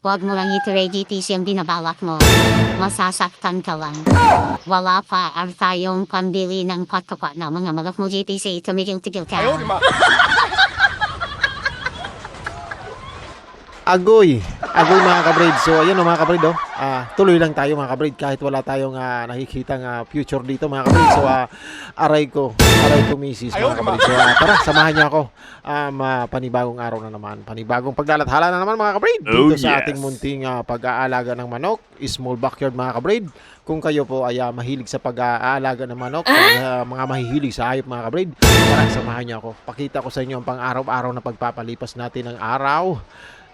Huwag mo lang ituloy GTC ang binabalak mo. Masasaktan ka lang. Wala pa ang tayong pambili ng pagkapat na mga malak mo GTC. Tumigil-tigil ka. Agoy. Agoy mga kabrid. So ayun o mga kabrid oh. Ah, tuloy lang tayo mga kabrid kahit wala tayong ah, nakikitang ah, future dito mga kabrid. So ah, aray ko, aray ko misis mga kabrid. So ah, tara, samahan niyo ako. Um, ah, panibagong araw na naman. Panibagong paglalathala na naman mga kabrid. Dito Oh, sa yes. ating munting ah, pag-aalaga ng manok, small backyard mga kabrid. Kung kayo po ay ah, mahilig sa pag-aalaga ng manok, ah, mga mahihilig sa hayop mga kabrid, tara, samahan niyo ako. Pakita ko sa inyo ang pang-araw-araw na pagpapalipas natin ng araw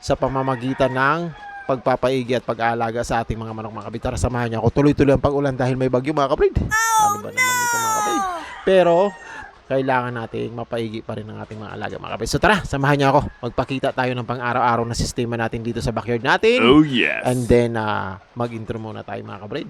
sa pamamagitan ng pagpapaigi at pag-aalaga sa ating mga manok mga kabrid. Tara, samahan niyo ako. Tuloy-tuloy ang pag-ulan dahil may bagyo mga kabrid. ano ba naman ito mga kabrid? Pero, kailangan nating mapaigi pa rin ang ating mga alaga mga kabrid. So tara, samahan niyo ako. Magpakita tayo ng pang-araw-araw na sistema natin dito sa backyard natin. Oh yes. And then, ah, mag-intro muna tayo mga kabrid.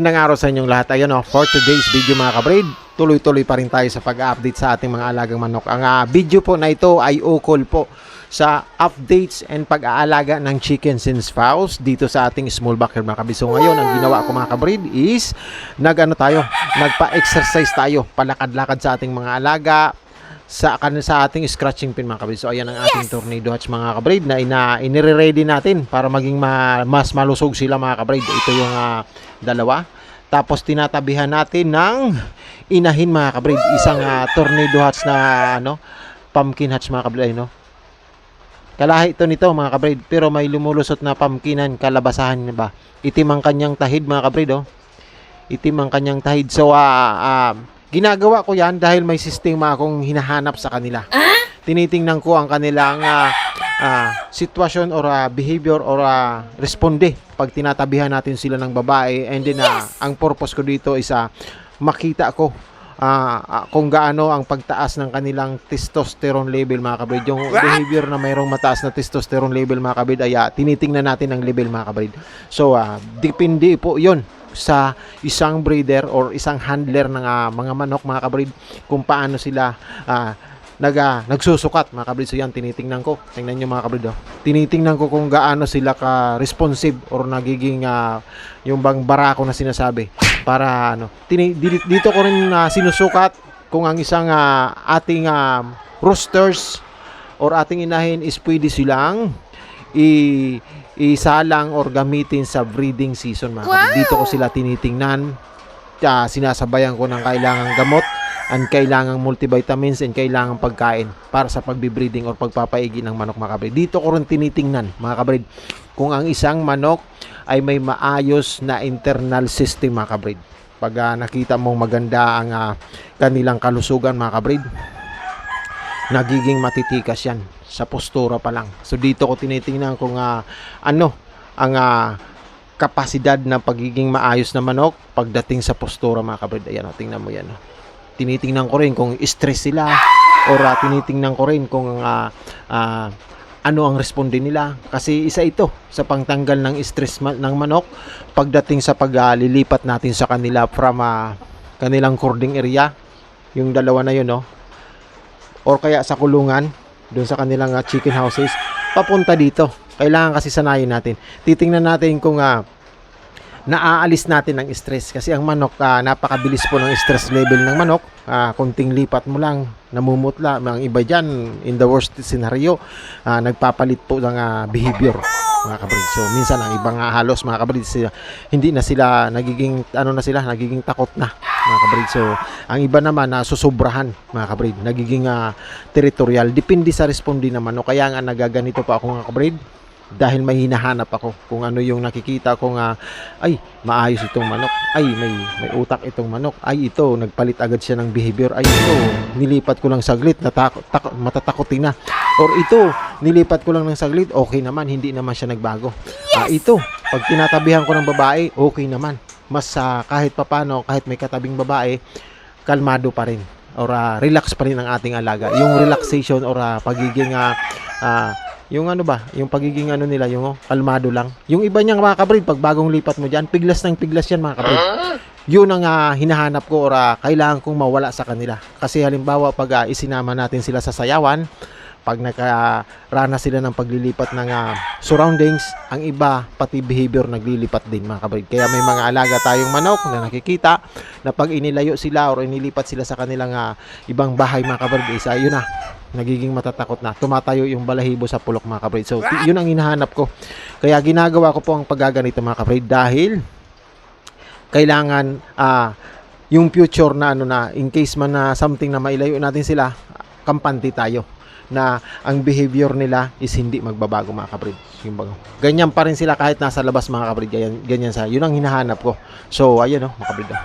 Magandang araw sa inyong lahat. Ayun oh, for today's video mga kabrid, tuloy-tuloy pa rin tayo sa pag-update sa ating mga alagang manok. Ang ah, video po na ito ay ukol po sa updates and pag-aalaga ng chicken since fowls dito sa ating small backyard mga kabrid. Ngayon, ang ginawa ko mga kabrid is nag-ano tayo, nagpa-exercise tayo, palakad-lakad sa ating mga alaga, sa kan sa ating scratching pin mga kabrid. So ayan ang ating tornado hatch mga kabrid na ina inire-ready natin para maging ma- mas malusog sila mga kabrid. Ito yung ah, dalawa. Tapos tinatabihan natin ng inahin mga kabrid. Isang ah, tornado hatch na ano, pumpkin hatch mga kabrid, no. Kalahi ito nito mga kabrid, pero may lumulusot na pumpkinan kalabasahan ba. Itim ang kanyang tahid mga kabrid, oh. Itim ang kanyang tahid. So ah ah, ginagawa ko 'yan dahil may sistema akong hinahanap sa kanila. Tinitingnan ko ang kanilang ah, ah, sitwasyon or ah, behavior or ah, responde pag tinatabihan natin sila ng babae and then ah, ang purpose ko dito is ah, makita ko ah, ah, kung gaano ang pagtaas ng kanilang testosterone level mga kabrid. Yung behavior na mayroong mataas na testosterone level mga kabrid ay ah, tinitingnan natin ang level mga kabrid. So ah, depende po 'yon sa isang breeder or isang handler ng ah, mga manok mga kabrid kung paano sila ah, nag, ah, nagsusukat mga kabrid. So yan, tinitingnan ko. Tingnan nyo mga kabrid. Oh. Tinitingnan ko kung gaano sila ka-responsive or nagiging ah, yung bang barako na sinasabi. Para ano, tini, di- dito ko rin ah, sinusukat kung ang isang ah, ating ah, roosters or ating inahin is pwede silang i isalang or gamitin sa breeding season mga kabrid. Dito ko sila tinitingnan. Ah, sinasabayan ko ng kailangang gamot and kailangang multivitamins and kailangang pagkain para sa pagbe-breeding or pagpapaigi ng manok mga kabrid. Dito ko rin tinitingnan mga kabrid kung ang isang manok ay may maayos na internal system mga kabrid. Pag ah, nakita mong maganda ang ah, kanilang kalusugan mga kabrid, nagiging matitikas yan sa postura pa lang. So dito ko tinitingnan kung ah, ano ang ah, kapasidad ng pagiging maayos na manok pagdating sa postura mga kabrid. Ayan, o, tingnan mo yan. o. Tinitingnan ko rin kung stress sila or ah, tinitingnan ko rin kung ah, ah, ano ang responde nila kasi isa ito sa pangtanggal ng stress ma- ng manok pagdating sa paglilipat natin sa kanila from ah, kanilang cording area yung dalawa na yun no or kaya sa kulungan doon sa kanilang ah, chicken houses papunta dito. Kailangan kasi sanayin natin. Titingnan natin kung ah, naaalis natin ang stress. Kasi ang manok ah, napakabilis po ng stress level ng manok. Ah, konting lipat mo lang namumutla ang iba dyan in the worst scenario ah, nagpapalit po ng ah, behavior mga kabrid. So minsan ang ibang nga halos mga kabrid hindi na sila nagiging ano na sila nagiging takot na mga kabrid so ang iba naman na susobrahan mga kabrid nagiging ah, territorial. Depende sa respondi naman. No kaya nga nagaganito pa ako mga kabrid dahil may hinahanap ako kung ano yung nakikita ko nga ay maayos itong manok. Ay may may utak itong manok. Ay ito nagpalit agad siya ng behavior. Ay ito nilipat ko lang saglit. Natakot tak, matatakotin na. Or ito nilipat ko lang ng saglit. Okay naman hindi naman siya nagbago. Ah, ito pag tinatabihan ko ng babae okay naman mas ah, kahit papano kahit may katabing babae kalmado pa rin or ah, relax pa rin ang ating alaga yung relaxation or ah, pagiging ah, ah, yung ano ba, yung pagiging ano nila, yung oh, kalmado lang. Yung iba niyang mga kabrid, pag bagong lipat mo dyan, piglas ng piglas yan mga kabrid. Yun ang ah, hinahanap ko or ah, kailangan kong mawala sa kanila. Kasi halimbawa pag ah, isinama natin sila sa sayawan, pag nakarana sila ng paglilipat ng ah, surroundings, ang iba pati behavior naglilipat din mga kabrid. Kaya may mga alaga tayong manok na nakikita na pag inilayo sila or inilipat sila sa kanilang ah, ibang bahay mga kabrid, isa yun na nagiging matatakot na tumatayo yung balahibo sa pulok mga kabrid. So yun ang hinahanap ko. Kaya ginagawa ko po ang paggaganito mga kabrid dahil kailangan ah yung future na ano na in case man na something na mailayo natin sila kampante tayo na ang behavior nila is hindi magbabago mga kabrid. Ganyan pa rin sila kahit nasa labas mga kabrid. Ganyan, ganyan sa. Yun ang hinahanap ko. So ayun oh, mga kabrid. oh.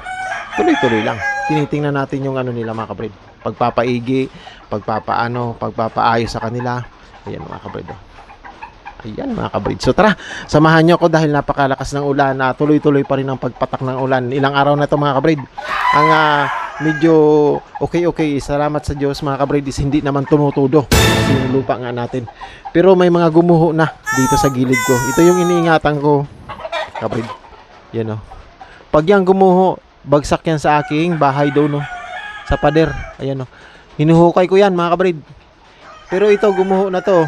Tuloy-tuloy lang. Tinitingnan natin yung ano nila mga kabrid. Pagpapaigi, pagpapaano, pagpapaayos sa kanila. Ayan mga kabrid. oh. Ayan mga kabrid. So tara, samahan nyo ako dahil napakalakas ng ulan na tuloy-tuloy pa rin ang pagpatak ng ulan. Ilang araw na to mga kabrid. Ang ah, medyo okay-okay. Salamat sa Diyos mga kabrid is hindi naman tumutudo. Kasi yung lupa nga natin. Pero may mga gumuho na dito sa gilid ko. Ito yung iniingatan ko. Kabrid. Yan o. Pag yan gumuho, bagsak yan sa aking bahay doon no. Sa pader. Ayan o. Hinuhukay ko yan mga kabrid. Pero ito gumuho na to.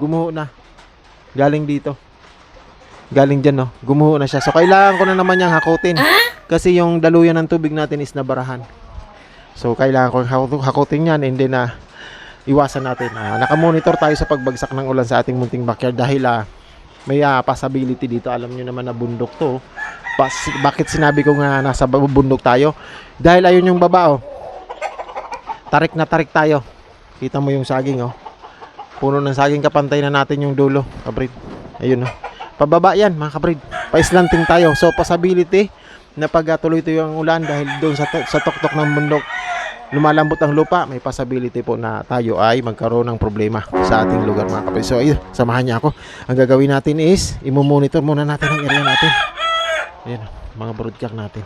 Gumuho na. Galing dito. Galing dyan, no? Gumuho na siya. So, kailangan ko na naman niyang hakutin. Kasi yung daluyan ng tubig natin is nabarahan. So, kailangan ko haku- hakutin yan and then na iwasan natin. Ah, nakamonitor tayo sa pagbagsak ng ulan sa ating munting backyard dahil ah, may ah, possibility dito. Alam nyo naman na bundok to. Pas- bakit sinabi ko nga nasa bundok tayo? Dahil ayun yung baba, oh. Tarik na tarik tayo. Kita mo yung saging, oh. Puno ng saging kapantay na natin yung dulo, kabrid. Ayun oh. Pababa yan, mga kabrid. Pa-slanting tayo. So, possibility na pag ah, tuloy-tuloy ang ulan dahil doon sa, sa tuktok ng bundok lumalambot ang lupa, may possibility po na tayo ay magkaroon ng problema sa ating lugar mga kapatid. So, ayun, samahan niya ako. Ang gagawin natin is, imomonitor muna natin ang area natin. Ayun, mga broadcast natin.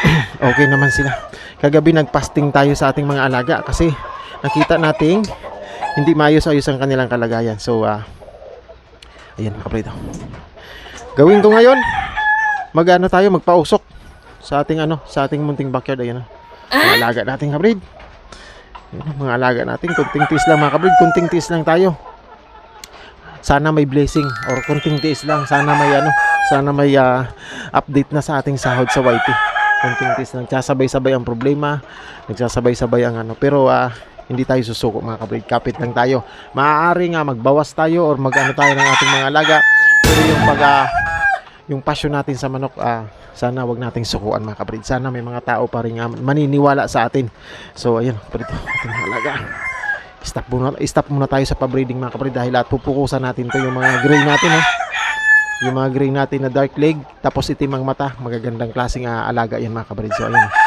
okay naman sila. Kagabi nagpasting tayo sa ating mga alaga kasi nakita nating hindi maayos-ayos ang kanilang kalagayan. So, ah, ayan mga kapatid. Gawin ko ngayon, mag-ano tayo, magpausok sa ating ano, sa ating munting backyard. Ayan, oh. Mga alaga natin. Ayan, oh, mga alaga natin, kunting tiis lang mga kapatid, kunting tiis lang tayo. Sana may blessing or kunting tiis lang. Sana may ano, sana may ah, update na sa ating sahod sa YT. Kunting tiis lang. Nagsasabay-sabay ang problema, nagsasabay-sabay ang ano. Pero ah, hindi tayo susuko mga kabrid. Kapit lang tayo. Maaari nga magbawas tayo or mag-ano tayo ng ating mga alaga. Pero yung pag ah, yung passion natin sa manok, ah, sana wag nating sukuan mga kabrid. Sana may mga tao pa rin nga maniniwala sa atin. So ayun, kabrid, ating mga alaga. Stop muna, stop muna tayo sa pabreeding mga kabrid dahil at pupukusan natin to yung mga gray natin eh. Yung mga gray natin na dark leg, tapos itim ang mata, magagandang klaseng ah, alaga yan mga kabrid. So ayun.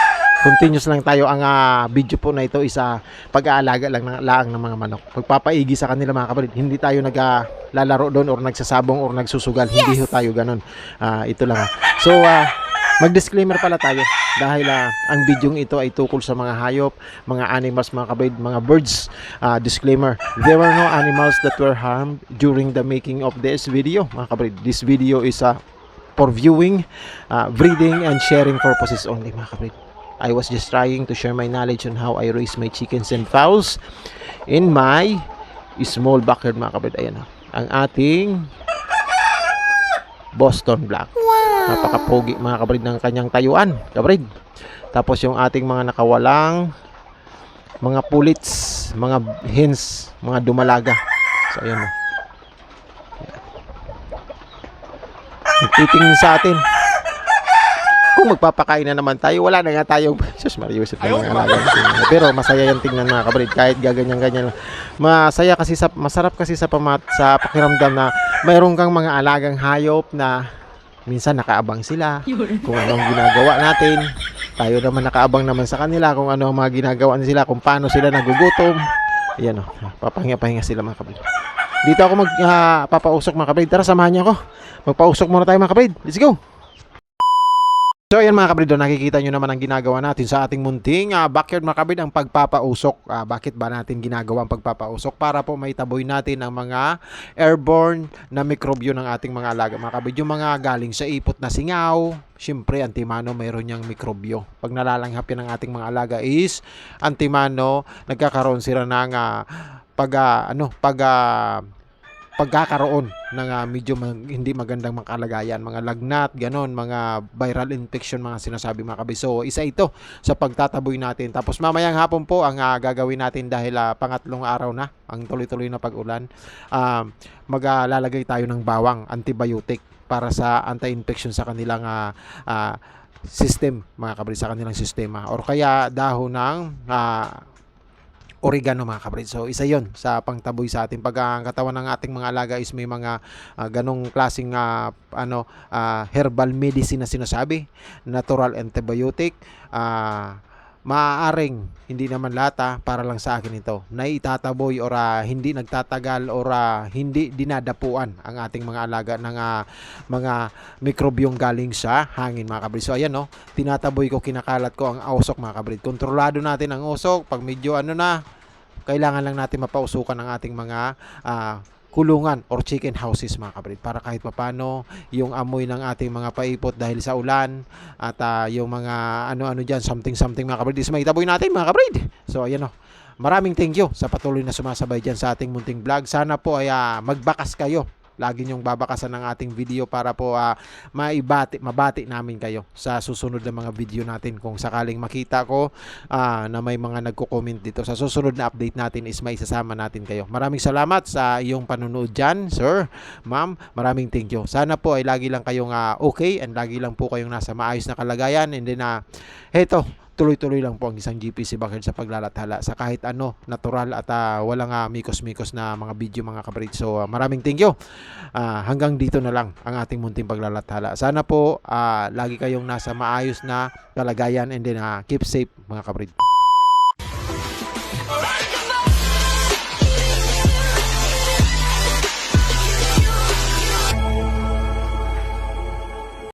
Continuous lang tayo ang ah, video po na ito isa pag-aalaga lang ng laang ng mga manok. Pagpapaigi sa kanila mga kabrid. Hindi tayo naglalaro doon or nagsasabong or nagsusugal. Hindi ho tayo ganun. Ah, ito lang. ah. So ah, mag-disclaimer pala tayo dahil ah, ang video ito ay tukol sa mga hayop, mga animals, mga kabrid, mga birds. Ah, disclaimer, there were no animals that were harmed during the making of this video. Mga kabrid, this video is ah, for viewing, ah, breeding, and sharing purposes only mga kabrid. I was just trying to share my knowledge on how I raise my chickens and fowls in my small backyard mga kabrid. Ayan ah. ang ating Boston Black. Napaka-pogi mga kabrid ng kanyang tayuan, kabrid. Tapos yung ating mga nakawalang mga pulits, mga hens, mga dumalaga. So ayan mo. Titingin sa atin. Kung magpapakain na naman tayo, wala na nga tayong Sus Mario, sa mga alaga. Pero masaya yung tingnan mga kabrid kahit gaganyan-ganyan. Masaya kasi sa masarap kasi sa pamat sa pakiramdam na mayroon kang mga alagang hayop na minsan nakaabang sila kung anong ginagawa natin. Tayo naman nakaabang naman sa kanila kung ano ang mga ginagawa nila, kung paano sila nagugutom. Ayan o, papahinga-pahinga sila mga kabrid. Dito ako mag ah, papausok mga kabrid. Tara, samahan niyo ako. Magpausok muna tayo mga kabrid. Let's go! So ayan mga kabrid, nakikita nyo naman ang ginagawa natin sa ating munting ah, backyard mga kabrid, ang pagpapausok. Ah, bakit ba natin ginagawa ang pagpapausok? Para po maitaboy natin ang mga airborne na mikrobyo ng ating mga alaga mga kabrid. Yung mga galing sa ipot na singaw, syempre antimano mayroon niyang mikrobyo. Pag nalalanghap yan ng ating mga alaga is antimano, nagkakaroon sila ng ah, pag ah, ano, pag ah, pagkakaroon ng ah, medyo mag- hindi magandang mga kalagayan, mga lagnat, ganon, mga viral infection, mga sinasabi mga kabis. So, isa ito sa pagtataboy natin. Tapos mamayang hapon po ang ah, gagawin natin dahil ah, pangatlong araw na, ang tuloy-tuloy na pag-ulan, ah, maglalagay tayo ng bawang, antibiotic para sa anti-infection sa kanilang ah, ah, system, mga kabris, sa kanilang sistema. Or kaya dahon ng ah, oregano mga kabrid. So isa yon sa pangtaboy sa ating pag ang katawan ng ating mga alaga is may mga ah, ganong klaseng ah, ano ah, herbal medicine na sinasabi, natural antibiotic, ah maaaring hindi naman lata para lang sa akin ito na itataboy or ah, hindi nagtatagal or ah, hindi dinadapuan ang ating mga alaga ng ah, mga mikrobyong galing sa hangin mga kabrid. So ayan no, tinataboy ko, kinakalat ko ang usok mga kabrid. Kontrolado natin ang usok pag medyo ano na, kailangan lang natin mapausukan ang ating mga ah, kulungan or chicken houses mga kabrid para kahit papano yung amoy ng ating mga paipot dahil sa ulan at ah, yung mga ano-ano dyan something something mga kabrid is maitaboy natin mga kabrid so ayan o maraming thank you sa patuloy na sumasabay dyan sa ating munting vlog. Sana po ay ah, magbakas kayo lagi niyong babakasan ng ating video para po ah, maibati, mabati namin kayo sa susunod na mga video natin kung sakaling makita ko ah, na may mga nagko-comment dito sa susunod na update natin is may isasama natin kayo. Maraming salamat sa iyong panunood dyan, sir, ma'am. Maraming thank you. Sana po ay lagi lang kayong ah, okay and lagi lang po kayong nasa maayos na kalagayan and then na heto, tuloy-tuloy lang po ang isang GPC bakit sa paglalathala sa kahit ano, natural at ah, walang ah, mikos-mikos na mga video mga kabrit. So ah, maraming thank you. Ah, hanggang dito na lang ang ating munting paglalathala. Sana po ah, lagi kayong nasa maayos na kalagayan and then ah, keep safe mga. Alright,